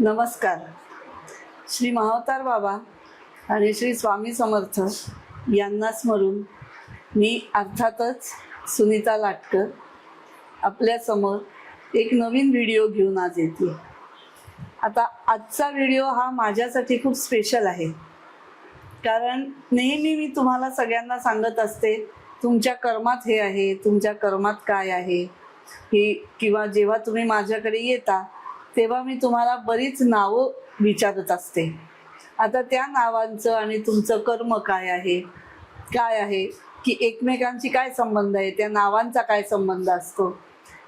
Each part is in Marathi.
नमस्कार. श्री महावतार बाबा आणि श्री स्वामी समर्थ यांना स्मरून मी अर्थातच सुनीता लाटकर आपल्यासमोर एक नवीन व्हिडिओ घेऊन आज येते. आता आजचा व्हिडिओ हा माझ्यासाठी खूप स्पेशल आहे. कारण नेहमी मी तुम्हाला सगळ्यांना सांगत असते तुमच्या कर्मात हे आहे तुमच्या कर्मात काय आहे? हे किंवा जेव्हा तुम्ही माझ्याकडे येता तेव्हा मी तुम्हाला बरीच नावं विचारत असते. आता त्या नावांचं आणि तुमचं कर्म काय आहे? काय आहे? की एकमेकांशी काय संबंध आहे? त्या नावांचा काय संबंध असतो?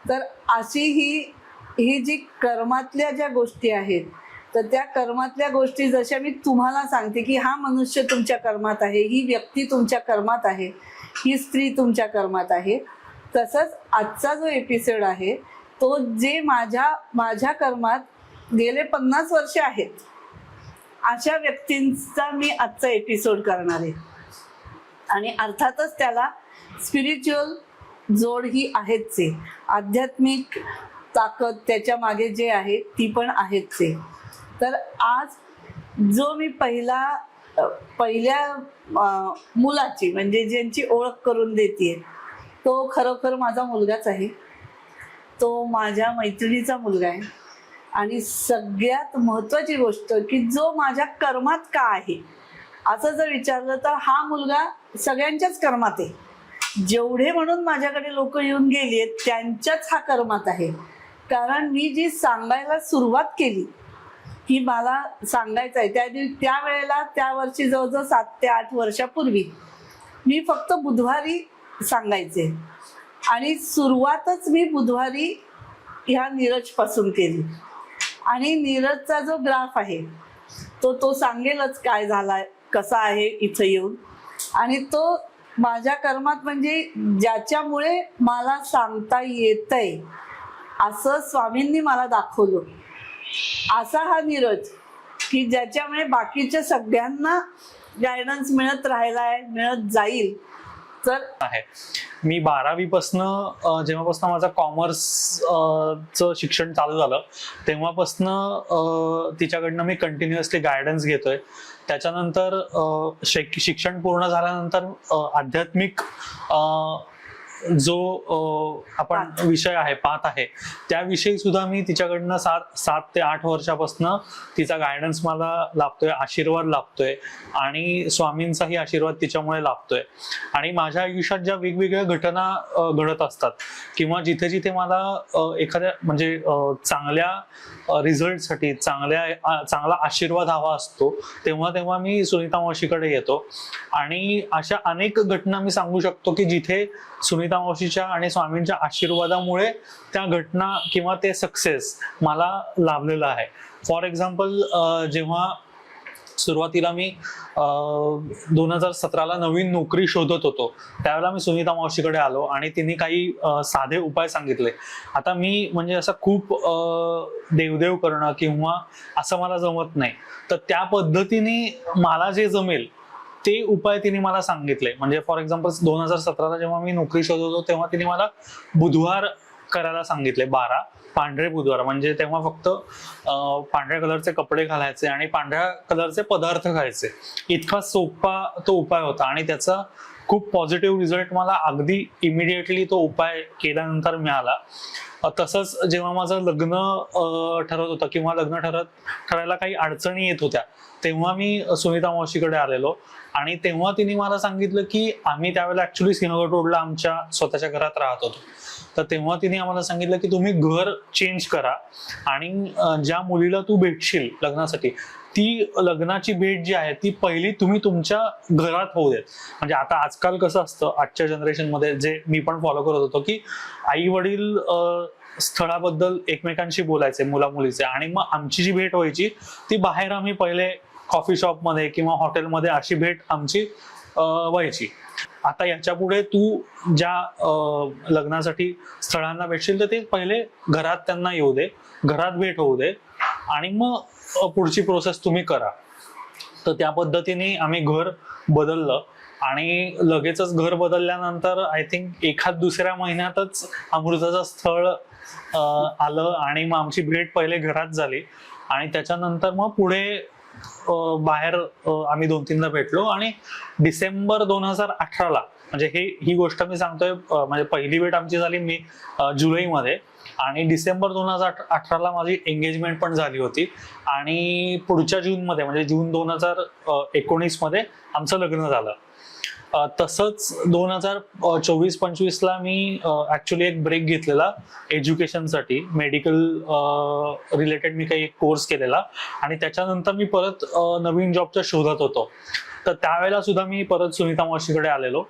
तर अशी ही ही जी कर्मातल्या ज्या गोष्टी आहेत तर त्या कर्मातल्या गोष्टी जशा मी तुम्हाला सांगते की हा मनुष्य तुमच्या कर्मात आहे ही व्यक्ती तुमच्या कर्मात आहे ही स्त्री तुमच्या कर्मात आहे तसंच आजचा जो एपिसोड आहे तो जे माझ्या माझ्या कर्मात गेले पन्नास वर्ष आहेत अशा व्यक्तींचा मी आजचा एपिसोड करणार आहे. आणि अर्थातच त्याला स्पिरिच्युअल जोड ही आहेच आहे. आध्यात्मिक ताकद त्याच्यामागे जे आहे ती पण आहेच आहे. तर आज जो मी पहिला पहिल्या मुलाची म्हणजे ज्यांची ओळख करून देते तो खरोखर माझा मुलगाच आहे. तो माझ्या मैत्रिणीचा मुलगा आहे. आणि सगळ्यात महत्त्वाची गोष्ट की जो माझ्या कर्मात का आहे? असं जर विचारलं तर हा मुलगा सगळ्यांच्याच कर्मात आहे. जेवढे म्हणून माझ्याकडे लोक येऊन गेली आहेत त्यांच्याच हा कर्मात आहे. कारण मी जी सांगायला सुरुवात केली ही मला सांगायचं आहे. त्या दिवशी त्या वेळेला त्या वर्षी जवळजवळ सात ते आठ वर्षापूर्वी मी फक्त बुधवारी सांगायचे. आणि सुरुवातच मी बुधवारी ह्या नीरजपासून केली. आणि नीरजचा जो ग्राफ आहे तो तो सांगेलच काय झाला कसा आहे इथं येऊन. आणि तो माझ्या कर्मात म्हणजे ज्याच्यामुळे मला सांगता येतंय असं स्वामींनी मला दाखवलं. असा हा नीरज की ज्याच्यामुळे बाकीच्या सगळ्यांना गायडन्स मिळत राहिला आहे मिळत जाईल तर आहे. मी बारावीपासनं जेव्हापासनं माझं कॉमर्स चं शिक्षण चालू झालं तेव्हापासनं तिच्याकडनं मी कंटिन्युअसली गायडन्स घेतोय. त्याच्यानंतर शिक्षण पूर्ण झाल्यानंतर आध्यात्मिक जो आपण. विषय आहे पाथ आहे त्याविषयी सुद्धा मी तिच्याकडनं सात सात ते आठ वर्षापासनं तिचा गायडन्स मला लाभतोय आशीर्वाद लाभतोय आणि स्वामींचाही आशीर्वाद तिच्यामुळे लाभतोय आणि माझ्या आयुष्यात ज्या वेगवेगळ्या घटना घडत असतात किंवा जिथे जिथे मला एखाद्या म्हणजे चांगल्या रिझल्टसाठी चांगल्या चांगला आशीर्वाद हवा असतो तेव्हा तेव्हा मी सुनीता मावशीकडे येतो आणि अशा अनेक घटना मी सांगू शकतो की जिथे सुनीता मावशीच्या आणि स्वामींच्या आशीर्वादामुळे त्या घटना किंवा ते सक्सेस मला लाभलेलं आहे. फॉर एक्झाम्पल जेव्हा सुरुवातीला मी दोन हजार सतराला नवीन नोकरी शोधत होतो त्यावेळेला मी सुनीता मावशीकडे आलो आणि तिने काही साधे उपाय सांगितले. आता मी म्हणजे असं खूप देवदेव करणं किंवा असं मला जमत नाही. तर त्या पद्धतीने मला जे जमेल ते उपाय तिने मला सांगितले. म्हणजे फॉर एक्झाम्पल दोन हजार सतराला जेव्हा मी नोकरी शोधत होतो तेव्हा तिने मला बुधवार करायला सांगितले बारा. पांढरे बुधवार. म्हणजे तेव्हा फक्त पांढऱ्या कलरचे कपडे घालायचे आणि पांढऱ्या कलरचे पदार्थ खायचे. इतका सोपा तो उपाय होता आणि त्याचा खूप पॉझिटिव्ह रिझल्ट मला अगदी इमिडिएटली तो उपाय केल्यानंतर मिळाला. तसंच जेव्हा माझं लग्न ठरत होतं किंवा लग्न ठरत ठरायला काही अडचणी येत होत्या तेव्हा मी सुनीता मावशीकडे आलेलो. आणि तेव्हा तिने मला सांगितलं की आम्ही त्यावेळेला ऍक्च्युली सिंहगड रोडला आमच्या स्वतःच्या घरात राहत होतो. तर तेव्हा तिने आम्हाला सांगितलं की तुम्ही घर चेंज करा. आणि ज्या मुलीला तू भेटशील लग्नासाठी ती लग्नाची भेट जी आहे ती पहिली तुम्ही तुमच्या घरात होऊ देत. म्हणजे आता आजकाल कसं असतं आजच्या जनरेशनमध्ये जे मी पण फॉलो करत होतो की आई वडील स्थळाबद्दल एकमेकांशी बोलायचे मुला मुलीचे आणि मग आमची जी भेट व्हायची ती बाहेर आम्ही पहिले कॉफी शॉपमध्ये किंवा हॉटेलमध्ये अशी भेट आमची व्हायची. आता याच्यापुढे तू ज्या लग्नासाठी स्थळांना भेटशील तर ते पहिले घरात त्यांना येऊ दे घरात भेट होऊ दे आणि मग पुढची प्रोसेस तुम्ही करा. तर त्या पद्धतीने आम्ही घर बदललं आणि लगेचच घर बदलल्यानंतर आय थिंक एखाद दुसऱ्या महिन्यातच अमृताचं स्थळ आलं आणि मग आमची भेट पहिले घरात झाली आणि त्याच्यानंतर मग पुढे बाहेर आम्ही दोन तीनदा भेटलो आणि डिसेंबर दोन हजार अठराला म्हणजे हे ही गोष्ट मी सांगतोय म्हणजे पहिली भेट आमची झाली मी जुलैमध्ये आणि डिसेंबर दोन हजार अठराला माझी एंगेजमेंट पण झाली होती आणि पुढच्या जूनमध्ये म्हणजे जून दोन हजार एकोणीसमध्ये आमचं लग्न झालं. तसंच दोन हजार चोवीस पंचवीसला मी ऍक्च्युली एक ब्रेक घेतलेला एज्युकेशनसाठी मेडिकल रिलेटेड मी काही एक कोर्स केलेला. आणि त्याच्यानंतर मी परत नवीन जॉबच्या शोधात होतो. तर त्यावेळेला सुद्धा मी परत सुनीता मावशीकडे आलेलो.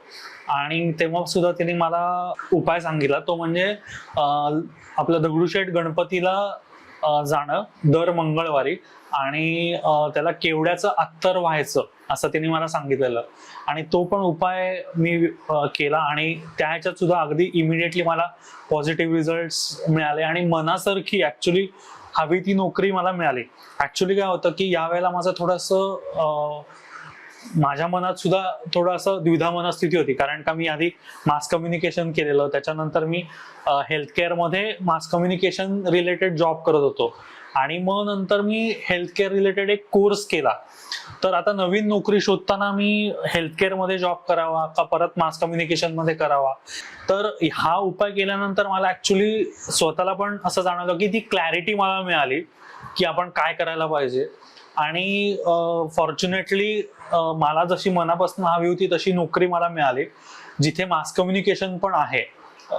आणि तेव्हा सुद्धा तिने मला उपाय सांगितला. तो म्हणजे आपलं दगडूशेठ गणपतीला जाणं दर मंगळवारी. आणि त्याला केवड्याचं अत्तर व्हायचं. असं त्यांनी मला सांगितलेलं. आणि तो पण उपाय मी केला आणि त्या ह्याच्यात सुद्धा अगदी इमिडिएटली मला पॉझिटिव्ह रिझल्ट मिळाले आणि मनासारखी ऍक्च्युली हवी ती नोकरी मला मिळाली. ऍक्च्युली काय होतं की यावेळेला माझं थोडंसं माझ्या मनात सुद्धा थोडं असं द्विधा मनस्थिती होती. कारण का मी आधी मास कम्युनिकेशन केलेलं त्याच्यानंतर मी हेल्थकेअरमध्ये मास कम्युनिकेशन रिलेटेड जॉब करत होतो. आणि मग नंतर मी हेल्थकेअर रिलेटेड एक कोर्स केला. तर आता नवीन नोकरी शोधताना मी हेल्थकेअरमध्ये जॉब करावा का परत मास कम्युनिकेशनमध्ये करावा? तर हा उपाय केल्यानंतर मला ऍक्च्युली स्वतःला पण असं जाणवलं की ती क्लॅरिटी मला मिळाली की आपण काय करायला पाहिजे. आणि फॉर्च्युनेटली मला जशी मनापासून हवी होती तशी नोकरी मला मिळाली जिथे मास कम्युनिकेशन पण आहे.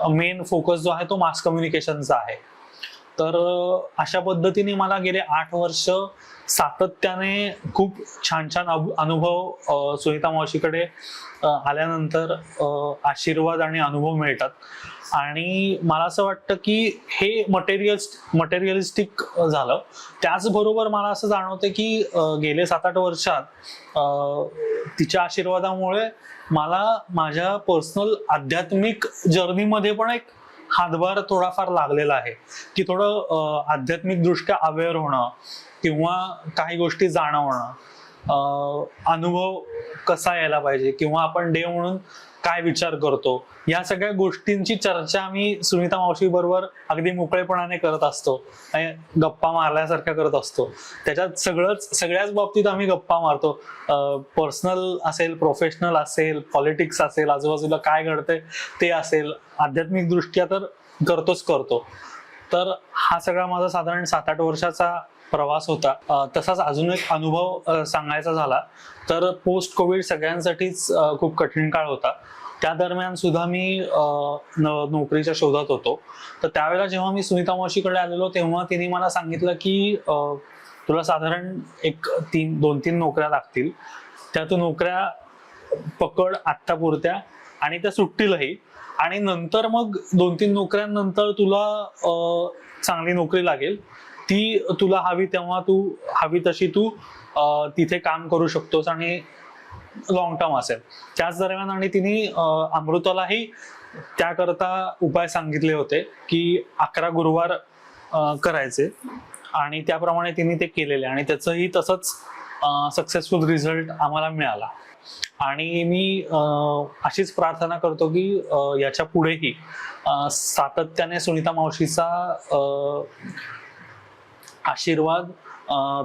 मेन फोकस जो आहे तो मास कम्युनिकेशनचा आहे. तर अशा पद्धतीने मला गेले आठ वर्ष सातत्याने खूप छान छान अनुभव सुनीता मावशीकडे आल्यानंतर आशीर्वाद आणि अनुभव मिळतात. आणि मला असं वाटतं की हे मटेरियल मटेरियलिस्टिक झालं. त्याचबरोबर मला असं जाणवतं की गेले सात आठ वर्षात तिच्या आशीर्वादामुळे मला माझ्या पर्सनल आध्यात्मिक जर्नीमध्ये पण एक हातभार थोडाफार लागलेला आहे. की थोडं आध्यात्मिक दृष्ट्या अवेअर होणं किंवा काही गोष्टी जाणवणं. अनुभव कसा यायला पाहिजे? किंवा आपण डे म्हणून काय विचार करतो? या सगळ्या गोष्टींची चर्चा आम्ही सुनीता मावशी बरोबर अगदी मोकळेपणाने करत असतो. गप्पा मारल्यासारख्या करत असतो. त्याच्यात सगळंच सगळ्याच बाबतीत आम्ही गप्पा मारतो. पर्सनल असेल प्रोफेशनल असेल पॉलिटिक्स असेल आजूबाजूला काय घडतंय ते असेल आध्यात्मिक दृष्ट्या तर करतोच करतो. तर हा सगळा माझा साधारण सात आठ वर्षाचा प्रवास होता. तसाच अजून एक अनुभव सांगायचा झाला तर पोस्ट कोविड सगळ्यांसाठीच खूप कठीण काळ होता. त्या दरम्यान सुद्धा मी न- नोकरीच्या शोधात होतो. तर त्यावेळेला जेव्हा मी सुनीता मावशीकडे आलेलो तेव्हा तिने मला सांगितलं की तुला साधारण एक तीन दोन तीन नोकऱ्या लागतील. त्या तू नोकऱ्या पकड आत्तापुरत्या आणि त्या सुटतीलही आणि नंतर मग दोन तीन नोकऱ्यांनंतर तुला चांगली नोकरी लागेल. ती तुला हवी तेव्हा तू हवी तशी तू तिथे काम करू शकतोस आणि लॉंग टर्म असेल. त्याच दरम्यान आणि तिने अमृतालाही त्याकरता उपाय सांगितले होते की अकरा गुरुवार करायचे आणि त्याप्रमाणे तिने ते केलेले आणि त्याचंही तसंच सक्सेसफुल रिझल्ट आम्हाला मिळाला. आणि मी अशीच प्रार्थना करतो की याच्या पुढेही सातत्याने सुनीता मावशीचा आशीर्वाद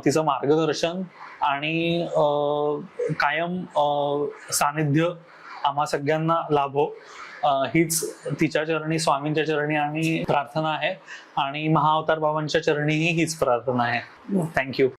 तिचं मार्गदर्शन आणि कायम सानिध्य आम्हा सगळ्यांना लाभो अ, हीच तिच्या चरणी स्वामींच्या चरणी आणि प्रार्थना आहे. आणि महाअवतार बाबांच्या चरणीही हीच प्रार्थना आहे. थँक्यू